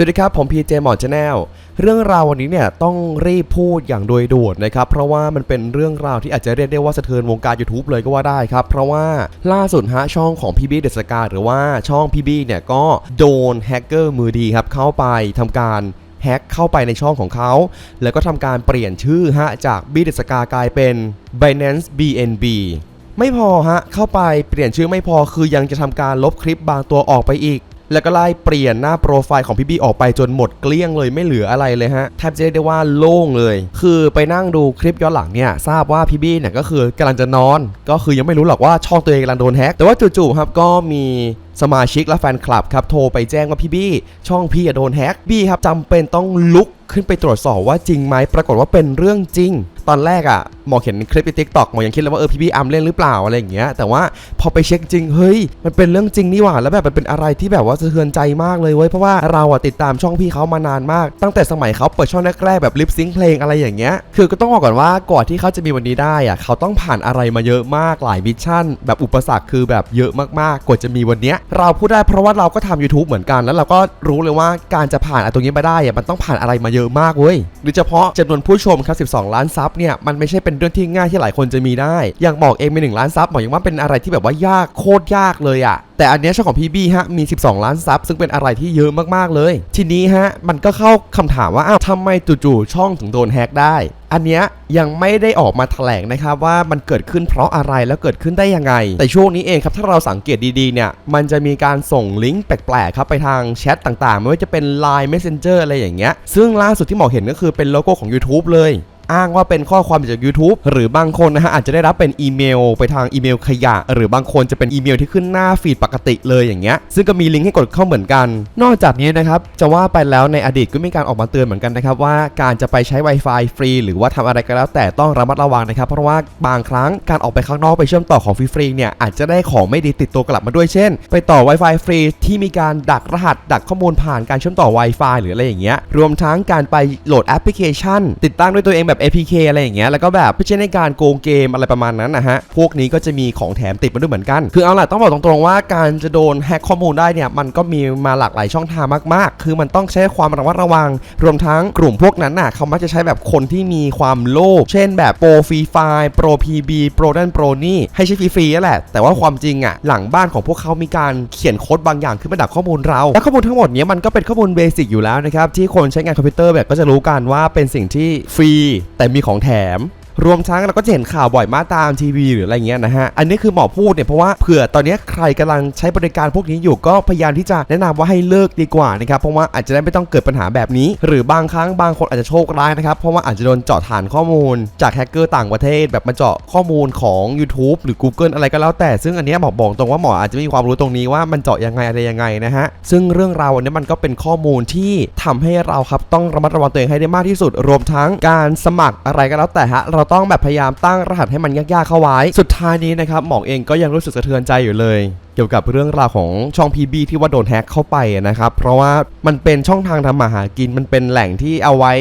สวัสดีครับ ผมพีเจหมอชาแนลเรื่องราววันนี้เนี่ยต้องรีบพูดอย่างโดยด่วนนะครับ เพราะว่ามันเป็นเรื่องราวที่อาจจะเรียกได้ว่าสะเทือนวงการ YouTube เลยก็ว่าได้ครับ เพราะว่าล่าสุดฮะช่องของพี่บี้เดสกาหรือว่าช่องพี่บี้เนี่ยก็โดนแฮกเกอร์มือดีครับเข้าไปทำการแฮ็กเข้าไปในช่องของเขา แล้วก็ทำการเปลี่ยนชื่อฮะจากบี้เดสกากลายเป็น Binance BNB ไม่พอฮะเข้าไปเปลี่ยนชื่อไม่พอคือยังจะทำการลบคลิปบางตัวออกไปอีก แล้วก็ไล่เปลี่ยนหน้าโปรไฟล์ของพี่บี้ออกไปจนหมดเกลี้ยงเลยไม่เหลืออะไรเลยฮะแทบจะเรียกได้ว่าโล่งเลย คือไปนั่งดูคลิปย้อนหลังเนี่ยทราบว่าพี่บี้เนี่ยก็คือกำลังจะนอน ก็คือยังไม่รู้หรอกว่าช่องตัวเองกำลังโดนแฮ็กแต่ว่าจู่ๆครับก็มีสมาชิกและแฟนคลับครับโทรไปแจ้งว่าพี่บี้ช่องพี่อะโดนแฮ็กบี้ครับจำเป็นต้องลุกขึ้นไปตรวจสอบว่าจริงไหมปรากฏว่าเป็นเรื่องจริง ตอนแรกอะ่ะหมอเห็นคลิปในทิกตอกหมอยังคิดเลยว่าเออพี่บี้อัมเล่นหรือเปล่าอะไรอย่างเงี้ยแต่ว่าพอไปเช็คจริงเฮ้ยมันเป็นเรื่องจริงนี่หว่าแล้วแบบมันเป็นอะไรที่แบบว่าสะเทือนใจมากเลยเว้ยเพราะว่าเราอะติดตามช่องพี่เขามานานมาก ตั้งแต่สมัยเขาเปิดช่องแรกๆแบบลิปซิงเพลงอะไรอย่างเงี้ยคือก็ต้องบอกก่อนว่าก่อนที่เขาจะมีวันนี้ได้อะเขาต้องผ่านอะไรมาเยอะมากหลายมิชชั่น แบบอุปสรรคคือแบบเยอะมากๆกว่าจะมีวันเนี้ยเราพูดได้เพราะว่าเราก็ทำ YouTube เหมือนกันแล้วเราก็รู้เลยว่าการจะผ่านอะไรตรงนี้มาได้อะมันต้องผ่านอะไรมาเยอะมากเว้ยโดยเฉพาะจำนวนผู้ชมครับ 12 ล้านซับเนี่ยมันไม่ใช่เป็นเรื่องที่ง่ายที่หลายคนจะมีได้ อย่างบอกเองเป็น1ล้านซับหมอยังว่าเป็นอะไรที่แบบว่ายากโคตรยากเลยอะแต่อันเนี้ยช่องของพี่บี้ฮะมี 12 ล้านซับซึ่งเป็นอะไรที่เยอะมากๆเลย ทีนี้ฮะมันก็เข้าคำถามว่าอ้าวทำไมจู่ๆช่องถึงโดนแฮกได้ อันเนี้ยยังไม่ได้ออกมาแถลงนะครับว่ามันเกิดขึ้นเพราะอะไรแล้วเกิดขึ้นได้ยังไง แต่ช่วงนี้เองครับถ้าเราสังเกตดีๆเนี่ยมันจะมีการส่งลิงก์แปลกๆครับไปทางแชทต่างๆ ไม่ว่าจะเป็น Line Messenger อะไรอย่างเงี้ยซึ่งล่าสุดที่หมอเห็นก็คือเป็นโลโก้ของ YouTube เลย อ้างว่าเป็นข้อความจาก YouTube หรือบางคนนะฮะอาจจะได้รับเป็นอีเมล ไปทางอีเมลขยะ หรือบางคนจะเป็นอีเมลที่ขึ้นหน้าฟีดปกติเลยอย่างเงี้ยซึ่งก็มีลิงก์ให้กดเข้าเหมือนกัน นอกจากนี้นะครับจะว่าไปแล้วในอดีตก็มีการออกมาเตือนเหมือนกันนะครับว่าการจะไปใช้ Wi-Fi ฟรี หรือว่าทำอะไรก็แล้วแต่ต้องระมัดระวังนะครับเพราะว่าบางครั้งการออกไปข้างนอกไปเชื่อมต่อของฟรีๆเนี่ยอาจจะได้ของไม่ดีติดตัวกลับมาด้วยเช่น ไปต่อ Wi-Fi ฟรีที่มีการดักรหัส ดักข้อมูลผ่านการเชื่อมต่อ Wi-Fi หรืออะไรอย่างเงี้ยรวมทั้งการไปโหลดแอปพลิเคชัน ติดตั้งด้วยตัวเองแบบ APK อะไรอย่างเงี้ยแล้วก็แบบเพื่อใช้ในการโกงเกมอะไรประมาณนั้นนะฮะพวกนี้ก็จะมีของแถมติดมาด้วยเหมือนกัน คือเอาล่ะต้องบอกตรงๆว่าการจะโดนแฮกข้อมูลได้เนี่ยมันก็มีมาหลากหลายช่องทางมากๆ คือมันต้องใช้ความระมัดระวัง รวมทั้งกลุ่มพวกนั้นน่ะเขามักจะใช้แบบคนที่มีความโลภเช่นแบบโปรฟรีไฟล์โปรพีบีโปรนั่นโปรนี่ให้ใช้ฟรีๆแหละ แต่ว่าความจริงอะหลังบ้านของพวกเขามีการเขียนโค้ดบางอย่างขึ้นมาดักข้อมูลเราและข้อมูลทั้งหมดเนี้ยมันก็เป็นข้อมูลเบสิกอยู่แล้วนะครับที่คนใช้งานคอมพิวเตอร์แบบก็จะรู้กันว่าเป็นสิ่งที่ฟรีแต่มีของแถม รวมทั้งเราก็จะเห็นข่าวบ่อยมากตามทีวีหรืออะไรเงี้ยนะฮะ อันนี้คือหมอพูดเนี่ยเพราะว่าเผื่อตอนนี้ใครกำลังใช้บริการพวกนี้อยู่ก็พยายามที่จะแนะนำว่าให้เลิกดีกว่านะครับเพราะว่าอาจจะได้ไม่ต้องเกิดปัญหาแบบนี้ หรือบางครั้งบางคนอาจจะโชคร้ายนะครับเพราะว่าอาจจะโดนเจาะฐานข้อมูล จากแฮกเกอร์ต่างประเทศ แบบมาเจาะข้อมูลของ YouTube หรือ Google อะไรก็แล้วแต่ซึ่งอันนี้หมอบอกตรงว่าหมออาจจะไม่มีความรู้ตรงนี้ว่ามันเจาะยังไงอะไรยังไงนะฮะซึ่งเรื่องราวอันนี้มันก็เป็นข้อมูลที่ทำให้เราครับต้องระมัดระวังตัวเองให้ได้มากที่สุด รวมทั้งการสมัครอะไรก็แล้วแต่ฮะเราต้องแบบพยายามตั้งรหัสให้มันยากๆเข้าไว้ สุดท้ายนี้นะครับหมอเองก็ยังรู้สึกสะเทือนใจอยู่เลยเกี่ยวกับเรื่องราวของช่อง PB ที่ว่าโดนแฮ็กเข้าไปนะครับ เพราะว่ามันเป็นช่องทางทำมาหากินมันเป็นแหล่งที่เอาไว้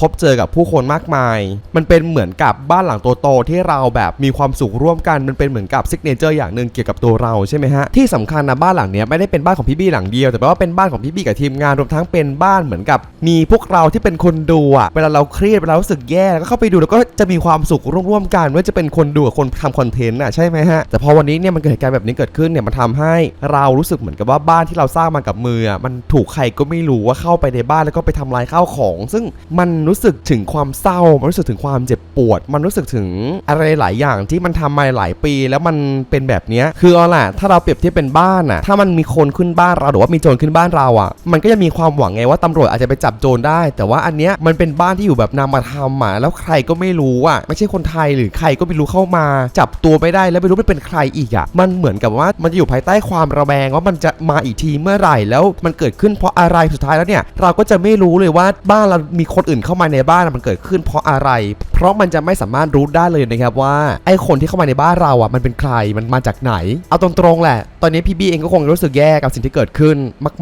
พบเจอกับผู้คนมากมาย มันเป็นเหมือนกับบ้านหลังโตๆที่เราแบบมีความสุขร่วมกันมันเป็นเหมือนกับซิกเนเจอร์อย่างหนึ่งเกี่ยวกับตัวเราใช่ไหมฮะที่สำคัญนะบ้านหลังเนี้ยไม่ได้เป็นบ้านของพี่บี้หลังเดียว แต่ว่าเป็นบ้านของพี่บี้กับทีมงานรวมทั้งเป็นบ้านเหมือนกับ มีพวกเราที่เป็นคนดูอะเวลาเราเครียดเวลารู้สึกแย่แล้วก็เข้าไปดูแล้วก็จะมีความสุขร่วมๆกันไม่ว่าจะเป็นคนดูกับคนทำคอนเทนต์อะใช่ไหมฮะแต่พอวันนี้เนี่ยมันเกิดเหตุการณ์แบบนี้เกิดขึ้นเนี่ยมันทำให้เรารู้สึกเหมือนกับว่าบ้านที่เราสร้างมากับมือมันถูกใครก็ไม่รู้ว่าเข้าไปในบ้านแล้วก็ไปทำลายข้าวของ ซึ่งมันรู้สึกถึงความเศร้า มันรู้สึกถึงความเจ็บปวด มันรู้สึกถึงอะไรหลายอย่างที่มันทำมาหลายปี แล้วมันเป็นแบบนี้คือเอาล่ะ ถ้าเราเปรียบเทียบเป็นบ้านอะ ถ้ามันมีคนขึ้นบ้านเราหรือว่ามีโจรขึ้นบ้านเราอะ มันก็จะมีความหวังไงว่าตำรวจอาจจะไปจับโจรได้ แต่ว่าอันเนี้ยมันเป็นบ้านที่อยู่แบบนามธรรมอะแล้วใครก็ไม่รู้อะ ไม่ใช่คนไทยหรือใครก็ไม่รู้เข้ามา จับตัวไม่ได้แล้วไม่รู้มันเป็นใครอีกอะ มันเหมือนกับว่ามันจะอยู่ภายใต้ความระแวงว่ามันจะมาอีกทีเมื่อไหร่แล้วมันเกิดขึ้นเพราะอะไรสุดท้ายแล้วเนี่ยเราก็จะไม่รู้เลยว่าบ้านเรามีคนอื่นเข้ามาในบ้านมันเกิดขึ้นเพราะอะไร เพราะมันจะไม่สามารถรู้ได้เลยนะครับว่าไอ้คนที่เข้ามาในบ้านเราอะมันเป็นใครมันมาจากไหน เอาตรงๆแหละ ตอนนี้พี่บี้เองก็คงรู้สึกแย่กับสิ่งที่เกิดขึ้น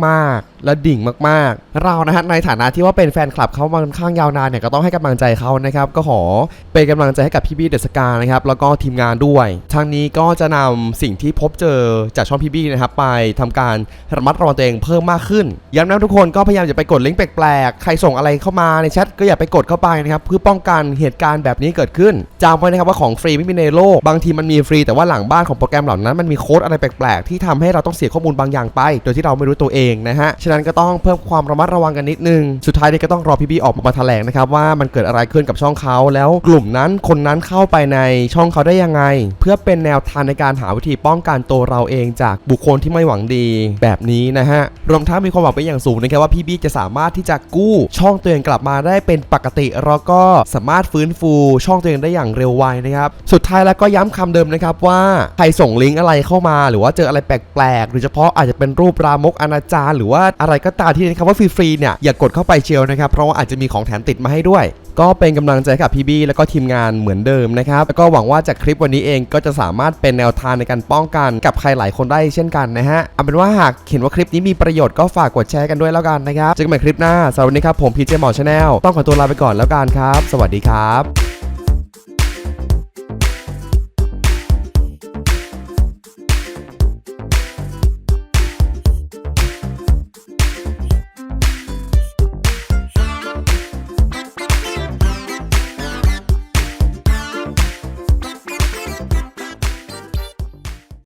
มากๆ และดิ่งมากๆ เรานะฮะในฐานะที่ว่าเป็นแฟนคลับเขามาค่อนข้างยาวนานเนี่ยก็ต้องให้กำลังใจเขานะครับก็ขอเป็นกำลังใจให้กับพี่บี้เดสกานะครับแล้วก็ทีมงานด้วยทางนี้ก็จะนำสิ่งที่พบเจอจากช่องพี่บี้นะครับไปทำการระมัดระวังตัวเองเพิ่มมากขึ้นย้ำนะทุกคนก็พยายามอย่าไปกดลิงก์แปลกๆใครส่งอะไรเข้ามาในแชทก็อย่าไปกดเข้าไปนะครับเพื่อป้องกันเหตุการณ์แบบนี้เกิดขึ้นจำไว้นะครับว่าของฟรีไม่มีในโลก บางทีมันมีฟรีแต่ว่าหลังบ้านของโปรแกรมเหล่านั้นมันมีโค้ดอะไรแปลกๆ ที่ทำให้เราต้องเสียข้อมูลบางอย่างไป โดยที่เราไม่รู้ตัวเองนะฮะฉะนั้นก็ต้องเพิ่มความระมัดระวังกันนิดนึงสุดท้ายนี่ก็ต้องรอพี่บี้ออกมาแถลงนะครับว่ามันเกิดอะไรขึ้นกับช่องเขาแล้วกลุ่มนั้นคนนั้นเข้าไปในช่องเขาได้ยังไง เพื่อเป็นแนวทางในการหาวิธีป้องกันตัวเราเองจากบุคคลที่ไม่หวังดีแบบนี้นะฮะรวมทั้งมีความหวังเป็นอย่างสูงนะครับว่าพี่บี้จะสามารถที่จะกู้ช่องตัวเองกลับมาได้เป็นปกติแล้วก็สามารถฟื้นฟูช่องตัวเองได้อย่างเร็วไวนะครับ สุดท้ายแล้วก็ย้ำคำเดิมนะครับว่าใครส่งลิงก์อะไรเข้ามา หรือว่าเจออะไรแปลกๆโดยเฉพาะอาจจะเป็นรูปรามกอนาจารหรือว่าอะไรก็ตามที่นะครับว่าฟรีๆเนี่ยอย่ากดเข้าไปเชียวนะครับ เพราะว่าอาจจะมีของแถมติดมาให้ด้วย ก็เป็นกำลังใจให้กับพี่บี้แล้วก็ทีมงานเหมือนเดิมนะครับแล้วก็หวังว่าจากคลิปวันนี้เองก็จะสามารถเป็นแนวทางในการป้องกันกับใครหลายคนได้เช่นกันนะฮะเอาเป็นว่าหากเห็นว่าคลิปนี้มีประโยชน์ก็ฝากกดแชร์กันด้วยแล้วกันนะครับเจอกันใหม่คลิปหน้าสำหรับวันนี้ครับผมพีเจหมอชาแนลต้องขอตัวลาไปก่อนแล้วกันครับ สวัสดีครับ